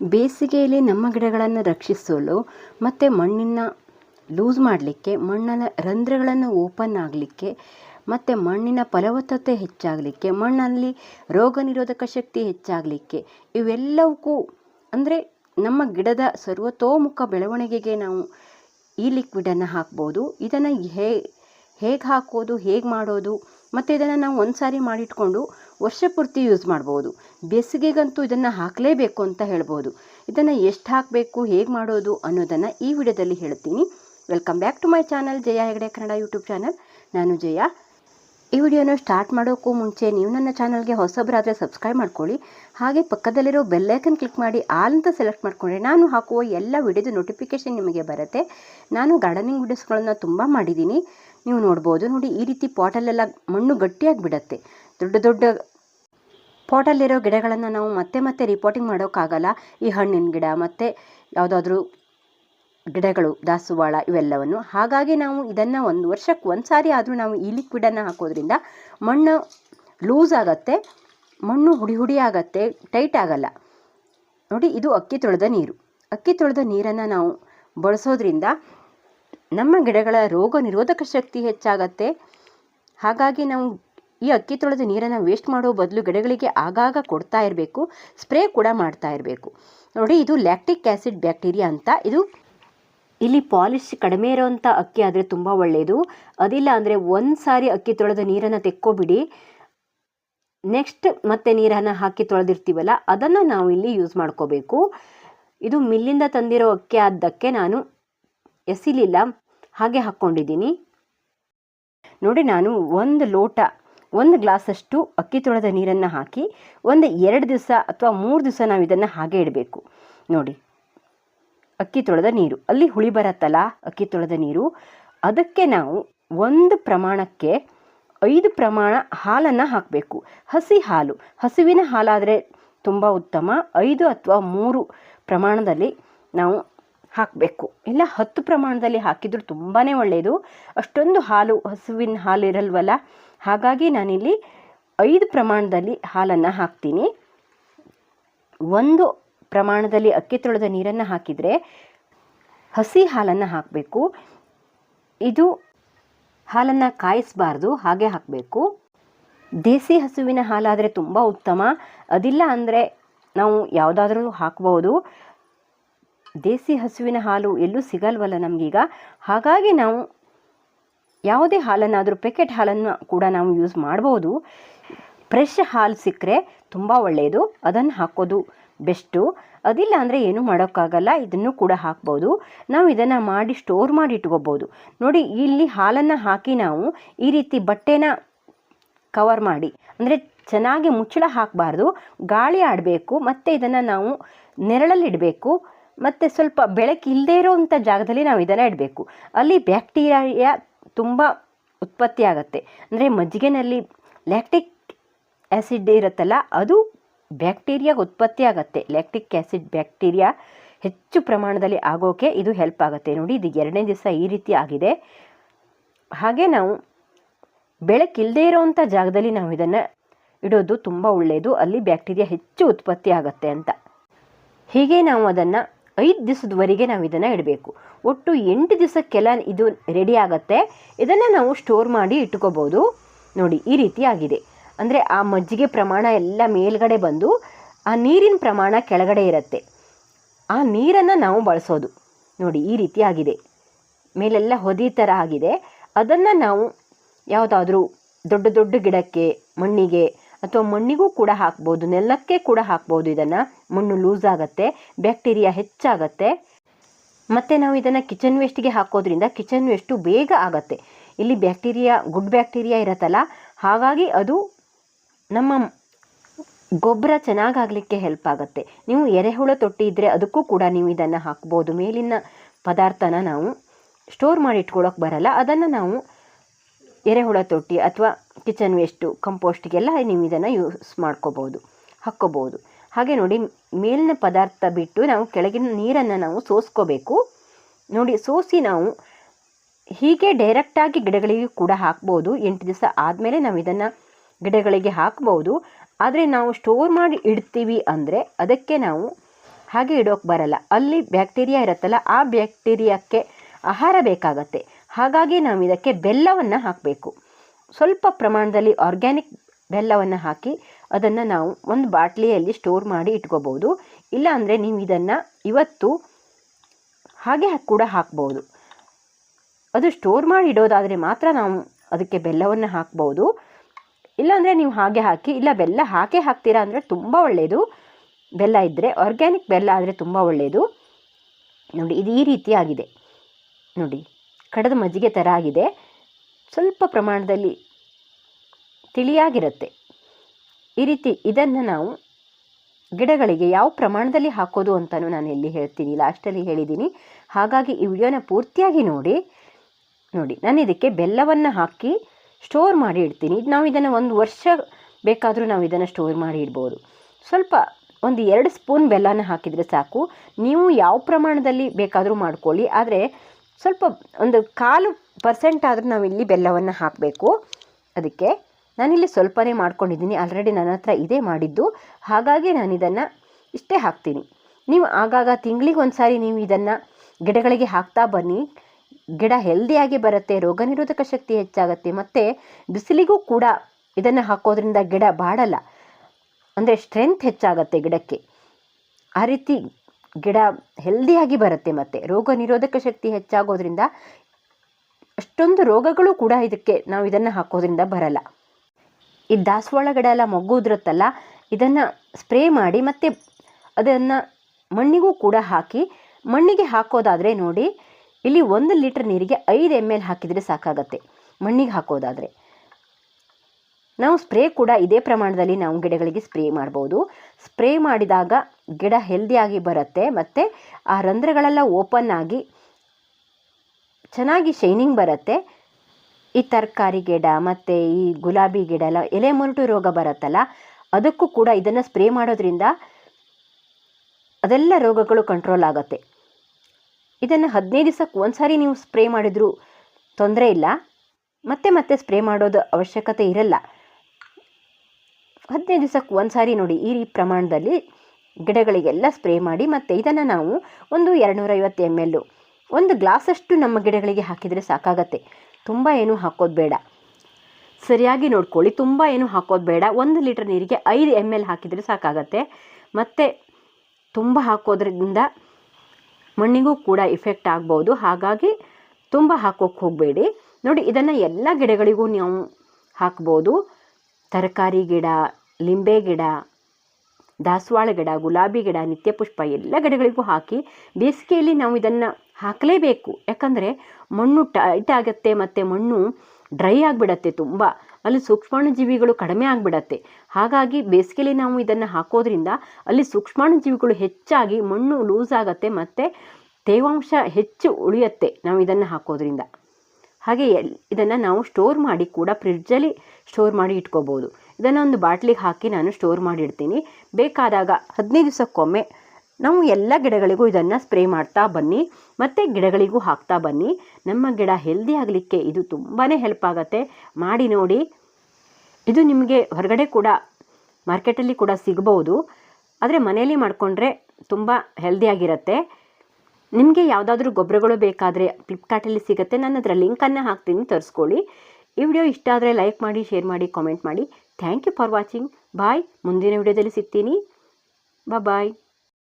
ಬೇಸಿಗೆಯಲ್ಲಿ ನಮ್ಮ ಗಿಡಗಳನ್ನು ರಕ್ಷಿಸಲು ಮತ್ತು ಮಣ್ಣನ್ನು ಲೂಸ್ ಮಾಡಲಿಕ್ಕೆ, ಮಣ್ಣಿನ ರಂಧ್ರಗಳನ್ನು ಓಪನ್ ಆಗಲಿಕ್ಕೆ, ಮತ್ತು ಮಣ್ಣಿನ ಫಲವತ್ತತೆ ಹೆಚ್ಚಾಗಲಿಕ್ಕೆ, ಮಣ್ಣಲ್ಲಿ ರೋಗ ನಿರೋಧಕ ಶಕ್ತಿ ಹೆಚ್ಚಾಗಲಿಕ್ಕೆ ಇವೆಲ್ಲವಕ್ಕೂ ಅಂದರೆ ನಮ್ಮ ಗಿಡದ ಸರ್ವತೋಮುಖ ಬೆಳವಣಿಗೆಗೆ ನಾವು ಈ ಲಿಕ್ವಿಡನ್ನು ಹಾಕ್ಬೋದು. ಇದನ್ನು ಹೇ, ಹೇಗೆ ಹಾಕೋದು, ಹೇಗೆ ಮಾಡೋದು, ಮತ್ತು ಇದನ್ನು ನಾವು ಒಂದು ಸಾರಿ ಮಾಡಿಟ್ಕೊಂಡು ವರ್ಷ ಪೂರ್ತಿ ಯೂಸ್ ಮಾಡ್ಬೋದು. ಬೇಸಿಗೆಗಂತೂ ಇದನ್ನು ಹಾಕಲೇಬೇಕು ಅಂತ ಹೇಳ್ಬೋದು. ಇದನ್ನು ಎಷ್ಟು ಹಾಕಬೇಕು, ಹೇಗೆ ಮಾಡೋದು ಅನ್ನೋದನ್ನು ಈ ವಿಡಿಯೋದಲ್ಲಿ ಹೇಳ್ತೀನಿ. Welcome back to my channel Jaya Hegde Kannada YouTube channel ನಾನು ಜಯ. ಈ ವಿಡಿಯೋನ ಸ್ಟಾರ್ಟ್ ಮಾಡೋಕ್ಕೂ ಮುಂಚೆ ನೀವು ನನ್ನ ಚಾನಲ್ಗೆ ಹೊಸಬರಾದರೆ ಸಬ್ಸ್ಕ್ರೈಬ್ ಮಾಡ್ಕೊಳ್ಳಿ. ಹಾಗೆ ಪಕ್ಕದಲ್ಲಿರೋ ಬೆಲ್ಲೈಕನ್ ಕ್ಲಿಕ್ ಮಾಡಿ ಆಲ್ ಅಂತ ಸೆಲೆಕ್ಟ್ ಮಾಡಿಕೊಂಡ್ರೆ ನಾನು ಹಾಕುವ ಎಲ್ಲ ವಿಡಿಯೋದ ನೋಟಿಫಿಕೇಷನ್ ನಿಮಗೆ ಬರುತ್ತೆ. ನಾನು ಗಾರ್ಡನಿಂಗ್ ವಿಡಿಯೋಸ್ಗಳನ್ನು ತುಂಬ ಮಾಡಿದ್ದೀನಿ. ನೀವು ನೋಡ್ಬೋದು ನೋಡಿ, ಈ ರೀತಿ ಪಾಟಲ್ಲೆಲ್ಲ ಮಣ್ಣು ಗಟ್ಟಿಯಾಗಿ ಬಿಡುತ್ತೆ. ದೊಡ್ಡ ದೊಡ್ಡ ಪಾಟಲ್ಲಿರೋ ಗಿಡಗಳನ್ನು ನಾವು ಮತ್ತೆ ಮತ್ತೆ ರಿಪೋರ್ಟಿಂಗ್ ಮಾಡೋಕ್ಕಾಗಲ್ಲ. ಈ ಹಣ್ಣಿನ ಗಿಡ ಮತ್ತು ಯಾವುದಾದ್ರೂ ಗಿಡಗಳು, ದಾಸವಾಳ ಇವೆಲ್ಲವನ್ನು. ಹಾಗಾಗಿ ನಾವು ಇದನ್ನು ಒಂದು ವರ್ಷಕ್ಕೆ ಒಂದು ಸಾರಿ ಆದರೂ ನಾವು ಈ ಲಿಕ್ವಿಡನ್ನು ಹಾಕೋದ್ರಿಂದ ಮಣ್ಣು ಲೂಸ್ ಆಗುತ್ತೆ, ಮಣ್ಣು ಹುಡಿ ಹುಡಿ ಆಗತ್ತೆ ಟೈಟ್ ಆಗಲ್ಲ. ನೋಡಿ, ಇದು ಅಕ್ಕಿ ತೊಳೆದ ನೀರು. ಅಕ್ಕಿ ತೊಳೆದ ನೀರನ್ನು ನಾವು ಬಳಸೋದ್ರಿಂದ ನಮ್ಮ ಗಿಡಗಳ ರೋಗ ನಿರೋಧಕ ಶಕ್ತಿ ಹೆಚ್ಚಾಗತ್ತೆ. ಹಾಗಾಗಿ ನಾವು ಈ ಅಕ್ಕಿ ತೊಳೆದ ನೀರನ್ನು ವೇಸ್ಟ್ ಮಾಡೋ ಬದಲು ಗಿಡಗಳಿಗೆ ಆಗಾಗ ಕೊಡ್ತಾ ಇರಬೇಕು ಸ್ಪ್ರೇ ಕೂಡ ಮಾಡ್ತಾ ಇರಬೇಕು. ನೋಡಿ, ಇದು ಲ್ಯಾಕ್ಟಿಕ್ ಆ್ಯಸಿಡ್ ಬ್ಯಾಕ್ಟೀರಿಯಾ ಅಂತ. ಇದು ಇಲ್ಲಿ ಪಾಲಿಶ್ ಕಡಿಮೆ ಇರೋವಂಥ ಅಕ್ಕಿ ಆದರೆ ತುಂಬ ಒಳ್ಳೆಯದು ಅದಿಲ್ಲ ಅಂದರೆ ಒಂದು ಸಾರಿ ಅಕ್ಕಿ ತೊಳೆದ ನೀರನ್ನು ತೆಕ್ಕೋಬಿಡಿ. ನೆಕ್ಸ್ಟ್ ಮತ್ತೆ ನೀರನ್ನು ಹಾಕಿ ತೊಳೆದಿರ್ತೀವಲ್ಲ, ಅದನ್ನು ನಾವು ಇಲ್ಲಿ ಯೂಸ್ ಮಾಡ್ಕೋಬೇಕು. ಇದು ಮಿಲ್ಲಿಂದ ತಂದಿರೋ ಅಕ್ಕಿ ಆದ್ದಕ್ಕೆ ನಾನು ಎಸಿಲಿಲ್ಲ, ಹಾಗೆ ಹಾಕ್ಕೊಂಡಿದ್ದೀನಿ. ನೋಡಿ, ನಾನು ಒಂದು ಲೋಟ ಒಂದು ಗ್ಲಾಸಷ್ಟು ಅಕ್ಕಿ ತೊಳೆದ ನೀರನ್ನು ಹಾಕಿ ಒಂದು ಎರಡು ದಿವಸ ಅಥವಾ ಮೂರು ದಿವಸ ನಾವು ಇದನ್ನು ಹಾಗೆ ಇಡಬೇಕು. ನೋಡಿ, ಅಕ್ಕಿ ತೊಳೆದ ನೀರು. ಅಲ್ಲಿ ಹುಳಿ ಬರತ್ತಲ್ಲ, ಅಕ್ಕಿ ತೊಳೆದ ನೀರು. ಅದಕ್ಕೆ ನಾವು ಒಂದು ಪ್ರಮಾಣಕ್ಕೆ ಐದು ಪ್ರಮಾಣ ಹಾಲನ್ನು ಹಾಕಬೇಕು. ಹಸಿ ಹಾಲು. ಹಸುವಿನ ಹಾಲಾದರೆ ತುಂಬ ಉತ್ತಮ. ಐದು ಅಥವಾ ಮೂರು ಪ್ರಮಾಣದಲ್ಲಿ ನಾವು ಹಾಕಬೇಕು. ಇಲ್ಲ, ಹತ್ತು ಪ್ರಮಾಣದಲ್ಲಿ ಹಾಕಿದರೂ ತುಂಬಾ ಒಳ್ಳೆಯದು ಅಷ್ಟೊಂದು ಹಾಲು, ಹಸುವಿನ ಹಾಲು ಇರಲ್ವಲ್ಲ? ಹಾಗಾಗಿ ನಾನಿಲ್ಲಿ ಐದು ಪ್ರಮಾಣದಲ್ಲಿ ಹಾಲನ್ನು ಹಾಕ್ತೀನಿ. ಒಂದು ಪ್ರಮಾಣದಲ್ಲಿ ಅಕ್ಕಿ ತೊಳೆದ ನೀರನ್ನು ಹಾಕಿದರೆ ಹಸಿ ಹಾಲನ್ನು ಹಾಕಬೇಕು. ಇದು ಹಾಲನ್ನು ಕಾಯಿಸಬಾರ್ದು, ಹಾಗೆ ಹಾಕಬೇಕು. ದೇಸಿ ಹಸುವಿನ ಹಾಲಾದರೆ ತುಂಬ ಉತ್ತಮ. ಅದಿಲ್ಲ ಅಂದರೆ ನಾವು ಯಾವುದಾದ್ರೂ ಹಾಕ್ಬೋದು. ದೇಸಿ ಹಸುವಿನ ಹಾಲು ಎಲ್ಲೂ ಸಿಗಲ್ವಲ್ಲ ನಮಗೀಗ. ಹಾಗಾಗಿ ನಾವು ಯಾವುದೇ ಹಾಲನ್ನಾದರೂ ಪ್ಯಾಕೆಟ್ ಹಾಲನ್ನು ಕೂಡ ನಾವು ಯೂಸ್ ಮಾಡ್ಬೋದು. ಫ್ರೆಶ್ ಹಾಲು ಸಿಕ್ಕರೆ ತುಂಬ ಒಳ್ಳೆಯದು ಅದನ್ನು ಹಾಕೋದು ಬೆಸ್ಟು ಅದಿಲ್ಲ ಅಂದರೆ ಏನೂ ಮಾಡೋಕ್ಕಾಗಲ್ಲ. ಇದನ್ನು ಕೂಡ ಹಾಕ್ಬೋದು. ನಾವು ಇದನ್ನು ಮಾಡಿ ಸ್ಟೋರ್ ಮಾಡಿ ಇಟ್ಕೋಬೋದು. ನೋಡಿ, ಇಲ್ಲಿ ಹಾಲನ್ನು ಹಾಕಿ ನಾವು ಈ ರೀತಿ ಬಟ್ಟೆನ ಕವರ್ ಮಾಡಿ. ಅಂದರೆ ಚೆನ್ನಾಗಿ ಮುಚ್ಚಳ ಹಾಕಬಾರ್ದು. ಗಾಳಿ ಆಡಬೇಕು. ಮತ್ತು ಇದನ್ನು ನಾವು ನೆರಳಲ್ಲಿಡಬೇಕು ಮತ್ತು ಸ್ವಲ್ಪ ಬೆಳಕಿಲ್ಲದೇ ಇರೋವಂಥ ಜಾಗದಲ್ಲಿ ನಾವು ಇದನ್ನು ಇಡಬೇಕು. ಅಲ್ಲಿ ಬ್ಯಾಕ್ಟೀರಿಯಾ ತುಂಬ ಉತ್ಪತ್ತಿ ಆಗುತ್ತೆ. ಅಂದರೆ ಮಜ್ಜಿಗೆನಲ್ಲಿ ಲ್ಯಾಕ್ಟಿಕ್ ಆ್ಯಸಿಡ್ ಇರುತ್ತಲ್ಲ, ಅದು ಬ್ಯಾಕ್ಟೀರಿಯಾಗೆ ಉತ್ಪತ್ತಿ ಆಗುತ್ತೆ. ಲ್ಯಾಕ್ಟಿಕ್ ಆ್ಯಸಿಡ್ ಬ್ಯಾಕ್ಟೀರಿಯಾ ಹೆಚ್ಚು ಪ್ರಮಾಣದಲ್ಲಿ ಆಗೋಕೆ ಇದು ಹೆಲ್ಪ್ ಆಗುತ್ತೆ. ನೋಡಿ, ಇದು ಎರಡನೇ ದಿವಸ ಈ ರೀತಿ ಆಗಿದೆ. ಹಾಗೆ ನಾವು ಬೆಳಕಿಲ್ಲದೆ ಇರೋವಂಥ ಜಾಗದಲ್ಲಿ ನಾವು ಇದನ್ನು ಇಡೋದು ತುಂಬ ಒಳ್ಳೆಯದು ಅಲ್ಲಿ ಬ್ಯಾಕ್ಟೀರಿಯಾ ಹೆಚ್ಚು ಉತ್ಪತ್ತಿ ಆಗುತ್ತೆ ಅಂತ. ಹೀಗೆ ನಾವು ಅದನ್ನು ಐದು ದಿವಸದವರೆಗೆ ನಾವು ಇದನ್ನು ಇಡಬೇಕು. ಒಟ್ಟು ಎಂಟು ದಿವಸಕ್ಕೆಲ್ಲ ಇದು ರೆಡಿ ಆಗುತ್ತೆ. ಇದನ್ನು ನಾವು ಸ್ಟೋರ್ ಮಾಡಿ ಇಟ್ಕೋಬೋದು. ನೋಡಿ, ಈ ರೀತಿ ಆಗಿದೆ. ಅಂದರೆ ಆ ಮಜ್ಜಿಗೆ ಪ್ರಮಾಣ ಎಲ್ಲ ಮೇಲ್ಗಡೆ ಬಂದು, ಆ ನೀರಿನ ಪ್ರಮಾಣ ಕೆಳಗಡೆ ಇರುತ್ತೆ. ಆ ನೀರನ್ನು ನಾವು ಬಳಸೋದು. ನೋಡಿ, ಈ ರೀತಿ ಆಗಿದೆ. ಮೇಲೆಲ್ಲ ಹೊದಿ ಥರ ಆಗಿದೆ. ಅದನ್ನು ನಾವು ಯಾವುದಾದ್ರೂ ದೊಡ್ಡ ದೊಡ್ಡ ಗಿಡಕ್ಕೆ, ಮಣ್ಣಿಗೆ ಅಥವಾ ಮಣ್ಣಿಗೂ ಕೂಡ ಹಾಕ್ಬೋದು, ನೆಲಕ್ಕೆ ಕೂಡ ಹಾಕ್ಬೋದು ಇದನ್ನು. ಮಣ್ಣು ಲೂಸ್ ಆಗುತ್ತೆ ಬ್ಯಾಕ್ಟೀರಿಯಾ ಹೆಚ್ಚಾಗತ್ತೆ. ಮತ್ತು ನಾವು ಇದನ್ನು ಕಿಚನ್ ವೇಸ್ಟಿಗೆ ಹಾಕೋದ್ರಿಂದ ಕಿಚನ್ ವೇಸ್ಟು ಬೇಗ ಆಗತ್ತೆ. ಇಲ್ಲಿ ಬ್ಯಾಕ್ಟೀರಿಯಾ ಗುಡ್ ಬ್ಯಾಕ್ಟೀರಿಯಾ ಇರುತ್ತಲ್ಲ, ಹಾಗಾಗಿ ಅದು ನಮ್ಮ ಗೊಬ್ಬರ ಚೆನ್ನಾಗಾಗಲಿಕ್ಕೆ ಹೆಲ್ಪ್ ಆಗುತ್ತೆ. ನೀವು ಎರೆಹುಳ ತೊಟ್ಟಿ ಇದ್ದರೆ ಅದಕ್ಕೂ ಕೂಡ ನೀವು ಇದನ್ನು ಹಾಕ್ಬೋದು. ಮೇಲಿನ ಪದಾರ್ಥನ ನಾವು ಸ್ಟೋರ್ ಮಾಡಿ ಇಟ್ಕೊಳ್ಳೋಕೆ ಬರಲ್ಲ. ಅದನ್ನು ನಾವು ಎರೆಹುಳ ತೊಟ್ಟಿ ಅಥವಾ ಕಿಚನ್ ವೇಸ್ಟು ಕಂಪೋಸ್ಟ್ಗೆಲ್ಲ ನೀವು ಇದನ್ನು ಯೂಸ್ ಮಾಡ್ಕೋಬೋದು, ಹಾಕ್ಕೋಬೋದು. ಹಾಗೆ ನೋಡಿ, ಮೇಲಿನ ಪದಾರ್ಥ ಬಿಟ್ಟು ನಾವು ಕೆಳಗಿನ ನೀರನ್ನು ನಾವು ಸೋಸ್ಕೋಬೇಕು. ನೋಡಿ, ಸೋಸಿ ನಾವು ಹೀಗೆ ಡೈರೆಕ್ಟಾಗಿ ಗಿಡಗಳಿಗೆ ಕೂಡ ಹಾಕ್ಬೋದು. ಎಂಟು ದಿವಸ ಆದಮೇಲೆ ನಾವು ಇದನ್ನು ಗಿಡಗಳಿಗೆ ಹಾಕ್ಬೋದು. ಆದರೆ ನಾವು ಸ್ಟೋರ್ ಮಾಡಿ ಇಡ್ತೀವಿ ಅಂದರೆ ಅದಕ್ಕೆ ನಾವು ಹಾಗೆ ಇಡೋಕೆ ಬರಲ್ಲ. ಅಲ್ಲಿ ಬ್ಯಾಕ್ಟೀರಿಯಾ ಇರುತ್ತಲ್ಲ, ಆ ಬ್ಯಾಕ್ಟೀರಿಯಾಕ್ಕೆ ಆಹಾರ ಬೇಕಾಗತ್ತೆ. ಹಾಗಾಗಿ ನಾವು ಇದಕ್ಕೆ ಬೆಲ್ಲವನ್ನು ಹಾಕಬೇಕು. ಸ್ವಲ್ಪ ಪ್ರಮಾಣದಲ್ಲಿ ಆರ್ಗ್ಯಾನಿಕ್ ಬೆಲ್ಲವನ್ನು ಹಾಕಿ ಅದನ್ನು ನಾವು ಒಂದು ಬಾಟ್ಲಿಯಲ್ಲಿ ಸ್ಟೋರ್ ಮಾಡಿ ಇಟ್ಕೋಬೋದು. ಇಲ್ಲ ಅಂದರೆ ನೀವು ಇದನ್ನು ಇವತ್ತು ಹಾಗೆ ಕೂಡ ಹಾಕ್ಬೋದು. ಅದು ಸ್ಟೋರ್ ಮಾಡಿ ಇಡೋದಾದರೆ ಮಾತ್ರ ನಾವು ಅದಕ್ಕೆ ಬೆಲ್ಲವನ್ನು ಹಾಕ್ಬೋದು. ಇಲ್ಲಾಂದರೆ ನೀವು ಹಾಗೆ ಹಾಕಿ, ಇಲ್ಲ ಬೆಲ್ಲ ಹಾಕೇ ಹಾಕ್ತೀರಾ ಅಂದರೆ ತುಂಬ ಒಳ್ಳೆಯದು ಬೆಲ್ಲ ಇದ್ದರೆ ಆರ್ಗ್ಯಾನಿಕ್ ಬೆಲ್ಲ ಆದರೆ ತುಂಬ ಒಳ್ಳೆಯದು ನೋಡಿ, ಇದು ಈ ರೀತಿಯಾಗಿದೆ ನೋಡಿ. ಕಡದ ಮಜ್ಜಿಗೆ ಥರ ಆಗಿದೆ. ಸ್ವಲ್ಪ ಪ್ರಮಾಣದಲ್ಲಿ ತಿಳಿಯಾಗಿರುತ್ತೆ. ಈ ರೀತಿ ಇದನ್ನು ನಾವು ಗಿಡಗಳಿಗೆ ಯಾವ ಪ್ರಮಾಣದಲ್ಲಿ ಹಾಕೋದು ಅಂತಲೂ ನಾನು ಇಲ್ಲಿ ಹೇಳ್ತೀನಿ ಲಾಸ್ಟಲ್ಲಿ ಹೇಳಿದ್ದೀನಿ. ಹಾಗಾಗಿ ಈ ವಿಡಿಯೋನ ಪೂರ್ತಿಯಾಗಿ ನೋಡಿ ನೋಡಿ. ನಾನು ಇದಕ್ಕೆ ಬೆಲ್ಲವನ್ನು ಹಾಕಿ ಸ್ಟೋರ್ ಮಾಡಿ ಇಡ್ತೀನಿ. ನಾವು ಇದನ್ನು ಒಂದು ವರ್ಷ ಬೇಕಾದರೂ ನಾವು ಇದನ್ನು ಸ್ಟೋರ್ ಮಾಡಿ ಇಡ್ಬೋದು. ಸ್ವಲ್ಪ ಒಂದು ಎರಡು ಸ್ಪೂನ್ ಬೆಲ್ಲನ ಹಾಕಿದರೆ ಸಾಕು. ನೀವು ಯಾವ ಪ್ರಮಾಣದಲ್ಲಿ ಬೇಕಾದರೂ ಮಾಡ್ಕೊಳ್ಳಿ. ಆದರೆ ಸ್ವಲ್ಪ ಒಂದು ಕಾಲು ಪರ್ಸೆಂಟ್ ಆದರೂ ನಾವು ಇಲ್ಲಿ ಬೆಲ್ಲವನ್ನು ಹಾಕಬೇಕು. ಅದಕ್ಕೆ ನಾನಿಲ್ಲಿ ಸ್ವಲ್ಪನೇ ಮಾಡ್ಕೊಂಡಿದ್ದೀನಿ. ಆಲ್ರೆಡಿ ನನ್ನ ಹತ್ರ ಇದೇ ಮಾಡಿದ್ದು. ಹಾಗಾಗಿ ನಾನು ಇದನ್ನು ಇಷ್ಟೇ ಹಾಕ್ತೀನಿ. ನೀವು ಆಗಾಗ ತಿಂಗಳಿಗೆ ಒಂದು ಸಾರಿ ನೀವು ಇದನ್ನು ಗಿಡಗಳಿಗೆ ಹಾಕ್ತಾ ಬನ್ನಿ. ಗಿಡ ಹೆಲ್ದಿಯಾಗಿ ಬರುತ್ತೆ, ರೋಗ ನಿರೋಧಕ ಶಕ್ತಿ ಹೆಚ್ಚಾಗುತ್ತೆ, ಮತ್ತು ಬಿಸಿಲಿಗೂ ಕೂಡ ಇದನ್ನು ಹಾಕೋದ್ರಿಂದ ಗಿಡ ಬಾಡಲ್ಲ. ಅಂದರೆ ಸ್ಟ್ರೆಂತ್ ಹೆಚ್ಚಾಗತ್ತೆ ಗಿಡಕ್ಕೆ. ಆ ರೀತಿ ಗಿಡ ಹೆಲ್ದಿಯಾಗಿ ಬರುತ್ತೆ ಮತ್ತು. ರೋಗ ನಿರೋಧಕ ಶಕ್ತಿ ಹೆಚ್ಚಾಗೋದ್ರಿಂದ ಅಷ್ಟೊಂದು ರೋಗಗಳು ಕೂಡ ಇದಕ್ಕೆ ನಾವು ಇದನ್ನು ಹಾಕೋದ್ರಿಂದ ಬರಲ್ಲ. ಈ ದಾಸವಾಳ ಗಿಡ ಎಲ್ಲ ಮೊಗ್ಗು ಉದುರುತ್ತಲ್ಲ ಇದನ್ನು ಸ್ಪ್ರೇ ಮಾಡಿ ಮತ್ತೆ ಅದನ್ನು ಮಣ್ಣಿಗೂ ಕೂಡ ಹಾಕಿ, ಮಣ್ಣಿಗೆ ಹಾಕೋದಾದರೆ ನೋಡಿ, ಇಲ್ಲಿ ಒಂದು ಲೀಟ್ರ್ ನೀರಿಗೆ ಐದು ಎಂ ಎಲ್ ಹಾಕಿದರೆ ಸಾಕಾಗತ್ತೆ ಮಣ್ಣಿಗೆ ಹಾಕೋದಾದರೆ. ನಾವು ಸ್ಪ್ರೇ ಕೂಡ ಇದೇ ಪ್ರಮಾಣದಲ್ಲಿ ನಾವು ಗಿಡಗಳಿಗೆ ಸ್ಪ್ರೇ ಮಾಡ್ಬೋದು. ಸ್ಪ್ರೇ ಮಾಡಿದಾಗ ಗಿಡ ಹೆಲ್ದಿಯಾಗಿ ಬರುತ್ತೆ ಮತ್ತು ಆ ರಂಧ್ರಗಳೆಲ್ಲ ಓಪನ್ ಆಗಿ ಚೆನ್ನಾಗಿ ಶೈನಿಂಗ್ ಬರುತ್ತೆ. ಈ ತರಕಾರಿ ಗಿಡ ಮತ್ತು ಈ ಗುಲಾಬಿ ಗಿಡ ಎಲ್ಲ ಎಲೆ ಮುರುಟು ರೋಗ ಬರುತ್ತಲ್ಲ, ಅದಕ್ಕೂ ಕೂಡ ಇದನ್ನು ಸ್ಪ್ರೇ ಮಾಡೋದ್ರಿಂದ ಅದೆಲ್ಲ ರೋಗಗಳು ಕಂಟ್ರೋಲ್ ಆಗುತ್ತೆ. ಇದನ್ನು ಹದಿನೈದು ದಿವಸಕ್ಕೆ ಒಂದು ಸಾರಿ ನೀವು ಸ್ಪ್ರೇ ಮಾಡಿದರೂ ತೊಂದರೆ ಇಲ್ಲ. ಮತ್ತೆ ಮತ್ತೆ ಸ್ಪ್ರೇ ಮಾಡೋದು ಅವಶ್ಯಕತೆ ಇರಲ್ಲ. ಹದಿನೈದು ದಿವಸಕ್ಕೆ ಒಂದು ಸಾರಿ ನೋಡಿ ಈ ಪ್ರಮಾಣದಲ್ಲಿ ಗಿಡಗಳಿಗೆಲ್ಲ ಸ್ಪ್ರೇ ಮಾಡಿ ಮತ್ತು ಇದನ್ನು ನಾವು ಒಂದು ಎರಡುನೂರೈವತ್ತು ಎಂ ಎಲ್ಲು ಒಂದು ಗ್ಲಾಸಷ್ಟು ನಮ್ಮ ಗಿಡಗಳಿಗೆ ಹಾಕಿದರೆ ಸಾಕಾಗತ್ತೆ. ತುಂಬ ಏನೂ ಹಾಕೋದು ಬೇಡ. ಸರಿಯಾಗಿ ನೋಡ್ಕೊಳ್ಳಿ, ತುಂಬ ಏನು ಹಾಕೋದು ಬೇಡ. ಒಂದು ಲೀಟ್ರ್ ನೀರಿಗೆ ಐದು ಎಂ ಎಲ್ ಹಾಕಿದರೆ ಸಾಕಾಗತ್ತೆ. ಮತ್ತು ತುಂಬ ಹಾಕೋದ್ರಿಂದ ಮಣ್ಣಿಗೂ ಕೂಡ ಇಫೆಕ್ಟ್ ಆಗ್ಬೋದು. ಹಾಗಾಗಿ ತುಂಬ ಹಾಕೋಕ್ಕೆ ಹೋಗಬೇಡಿ. ನೋಡಿ, ಇದನ್ನು ಎಲ್ಲ ಗಿಡಗಳಿಗೂ ನಾವು ಹಾಕ್ಬೋದು. ತರಕಾರಿ ಗಿಡ, ಲಿಂಬೆ ಗಿಡ, ದಾಸವಾಳ ಗಿಡ, ಗುಲಾಬಿ ಗಿಡ, ನಿತ್ಯಪುಷ್ಪ ಎಲ್ಲ ಗಿಡಗಳಿಗೂ ಹಾಕಿ ಬೇಸಿಗೆಯಲ್ಲಿ ನಾವು ಇದನ್ನು ಹಾಕಲೇಬೇಕು. ಯಾಕಂದರೆ ಮಣ್ಣು ಟೈಟ್ ಆಗುತ್ತೆ ಮತ್ತು ಮಣ್ಣು ಡ್ರೈ ಆಗಿಬಿಡತ್ತೆ ತುಂಬ. ಅಲ್ಲಿ ಸೂಕ್ಷ್ಮಾಣುಜೀವಿಗಳು ಕಡಿಮೆ ಆಗಿಬಿಡತ್ತೆ. ಹಾಗಾಗಿ ಬೇಸಿಗೆಯಲ್ಲಿ ನಾವು ಇದನ್ನು ಹಾಕೋದ್ರಿಂದ ಅಲ್ಲಿ ಸೂಕ್ಷ್ಮಾಣುಜೀವಿಗಳು ಹೆಚ್ಚಾಗಿ ಮಣ್ಣು ಲೂಸ್ ಆಗುತ್ತೆ ಮತ್ತು ತೇವಾಂಶ ಹೆಚ್ಚು ಉಳಿಯುತ್ತೆ ನಾವು ಇದನ್ನು ಹಾಕೋದ್ರಿಂದ. ಹಾಗೆ ಇದನ್ನು ನಾವು ಸ್ಟೋರ್ ಮಾಡಿ ಕೂಡ ಫ್ರಿಡ್ಜಲ್ಲಿ ಸ್ಟೋರ್ ಮಾಡಿ ಇಟ್ಕೋಬೋದು. ಇದನ್ನು ಒಂದು ಬಾಟ್ಲಿಗೆ ಹಾಕಿ ನಾನು ಸ್ಟೋರ್ ಮಾಡಿ ಇಡ್ತೀನಿ ಬೇಕಾದಾಗ ಹದಿನೈದು ದಿವಸಕ್ಕೊಮ್ಮೆ ನಾವು ಎಲ್ಲ ಗಿಡಗಳಿಗೂ ಇದನ್ನು ಸ್ಪ್ರೇ ಮಾಡ್ತಾ ಬನ್ನಿ. ಮತ್ತು ಗಿಡಗಳಿಗೂ ಹಾಕ್ತಾ ಬನ್ನಿ. ನಮ್ಮ ಗಿಡ ಹೆಲ್ದಿ ಆಗಲಿಕ್ಕೆ ಇದು ತುಂಬಾ ಹೆಲ್ಪ್ ಆಗುತ್ತೆ. ಮಾಡಿ ನೋಡಿ. ಇದು ನಿಮಗೆ ಹೊರಗಡೆ ಕೂಡ ಮಾರ್ಕೆಟಲ್ಲಿ ಕೂಡ ಸಿಗ್ಬೋದು. ಆದರೆ ಮನೆಯಲ್ಲಿ ಮಾಡಿಕೊಂಡ್ರೆ ತುಂಬ ಹೆಲ್ದಿಯಾಗಿರುತ್ತೆ ನಿಮಗೆ ಯಾವುದಾದ್ರೂ ಗೊಬ್ಬರಗಳು ಬೇಕಾದರೆ ಫ್ಲಿಪ್ಕಾರ್ಟಲ್ಲಿ ಸಿಗುತ್ತೆ. ನಾನು ಅದರ ಲಿಂಕನ್ನು ಹಾಕ್ತೀನಿ. ತರಿಸ್ಕೊಳ್ಳಿ. ಈ ವಿಡಿಯೋ ಇಷ್ಟ ಆದರೆ ಲೈಕ್ ಮಾಡಿ ಶೇರ್ ಮಾಡಿ ಕಾಮೆಂಟ್ ಮಾಡಿ. Thank you for watching bye ಮುಂದಿನ ವಿಡಿಯೋದಲ್ಲಿ ಸಿಗ್ತೀನಿ. ಬಾಯ್